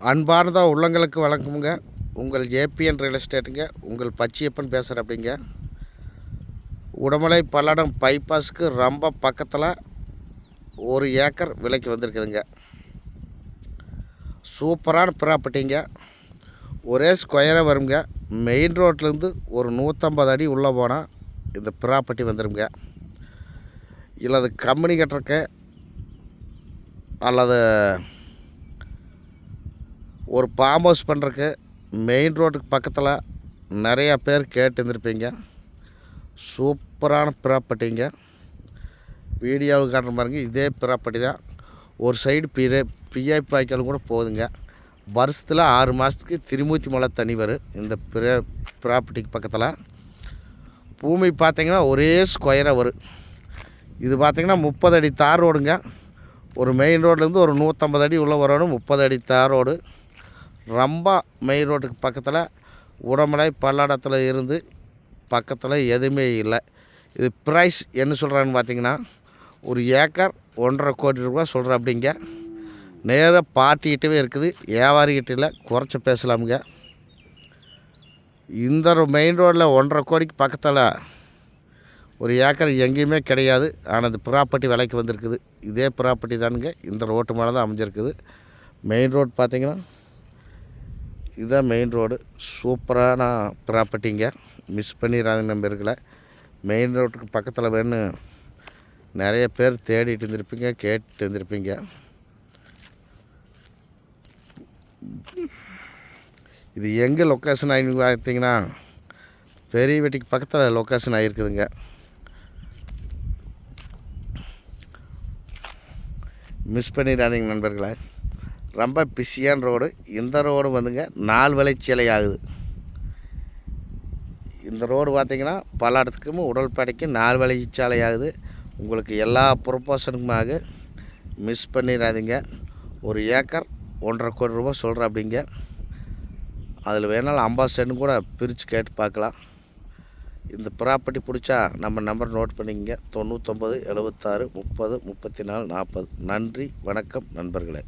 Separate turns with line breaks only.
அன்பார்ந்த உள்ளங்களுக்கு வணக்கமுங்க. உங்கள் ஏபிஎன் ரியல் எஸ்டேட்டுங்க. உங்கள் பச்சியப்பன் பேசுகிற அப்படிங்க உடமலை பல்லடம் பைபாஸ்க்கு ரொம்ப பக்கத்தில் ஒரு ஏக்கர் விலைக்கு வந்திருக்குதுங்க. சூப்பரான ப்ராப்பர்ட்டிங்க. ஒரே ஸ்கொயராக வருங்க. மெயின் ரோட்லேருந்து ஒரு நூற்றம்பது அடி உள்ளே போனால் இந்த ப்ராப்பர்ட்டி வந்துடுங்க இல்லை அது கம்பெனி கட்டுறக்க அல்லது ஒரு ஃபார்ம் ஹவுஸ் பண்ணுறக்கு மெயின் ரோட்டுக்கு பக்கத்தில் நிறையா பேர் கேட்டு இருந்திருப்பீங்க. சூப்பரான ப்ராப்பர்ட்டிங்க வீடியோவில் காட்டுற பாருங்க இதே ப்ராப்பர்ட்டி தான். ஒரு சைடு பிர பிஐ வாய்க்காலும் கூட போகுதுங்க வருஷத்தில் ஆறு மாதத்துக்கு திருமூர்த்தி மலை தனி வரும் இந்த ப்ரா ப்ராப்பர்ட்டிக்கு பக்கத்தில். பூமி பார்த்தீங்கன்னா ஒரே ஸ்கொயராக வரும். இது பார்த்திங்கன்னா முப்பது அடி தார் ரோடுங்க ஒரு மெயின் ரோட்லேருந்து ஒரு நூற்றம்பது அடி உள்ளே வரணும் முப்பது அடி தார் ரோடு ரொம்ப மெயின் ரோட்டுக்கு பக்கத்தில் உடமலை பல்லடத்தில் இருந்து பக்கத்தில் எதுவுமே இல்லை. இது ப்ரைஸ் என்ன சொல்கிறான்னு பார்த்தீங்கன்னா ஒரு ஏக்கர் ஒன்றரை கோடி ரூபா சொல்கிற அப்படிங்க நேராக பார்ட்டிகிட்டவே இருக்குது. வியாபாரிகிட்ட இல்லை. குறைச்சி பேசலாமுங்க. இந்த மெயின் ரோட்டில் ஒன்றரை கோடிக்கு பக்கத்தில் ஒரு ஏக்கர் எங்கேயுமே கிடையாது. ஆனால் இந்த ப்ராப்பர்ட்டி விலைக்கு வந்திருக்குது. இதே ப்ராப்பர்ட்டி தானுங்க. இந்த ரோட்டு மேலே தான் அமைஞ்சிருக்குது. மெயின் ரோடு பார்த்திங்கன்னா இதுதான் மெயின் ரோடு சூப்பரான ப்ராப்பர்ட்டிங்க மிஸ் பண்ணிடுறாங்க நம்பர்களை மெயின் ரோட்டுக்கு பக்கத்தில் வேணும் நிறைய பேர் தேடிட்டு இருந்திருப்பீங்க கேட்டுட்டு இருந்திருப்பீங்க. இது எங்கே லொக்கேஷன் ஆகி பார்த்தீங்கன்னா பெரிய வீட்டுக்கு பக்கத்தில் லொக்கேஷன் ஆகிருக்குதுங்க மிஸ் பண்ணிடாதீங்க நண்பர்களே. ரொம்ப பிஸியான ரோடு. இந்த ரோடு வந்துங்க நாலு விளைச்சலை ஆகுது. இந்த ரோடு பார்த்தீங்கன்னா உடல் படைக்கும் நாலு விளைச்சாலை ஆகுது. உங்களுக்கு எல்லா ப்ரொப்போஷனுக்குமாக மிஸ் பண்ணிடாதீங்க. ஒரு ஏக்கர் ஒன்றரை கோடி ரூபா சொல்கிற அப்படிங்க அதில் வேணாலும் ஐம்பது சென்ட் கூட பிரித்து கேட்டு பார்க்கலாம். இந்த ப்ராப்பர்ட்டி பிடிச்சா நம்ம நம்பர் நோட் பண்ணிக்கங்க. தொண்ணூற்றொம்பது எழுபத்தாறு முப்பது முப்பத்தி நாலு நாற்பது. நன்றி வணக்கம் நண்பர்களே.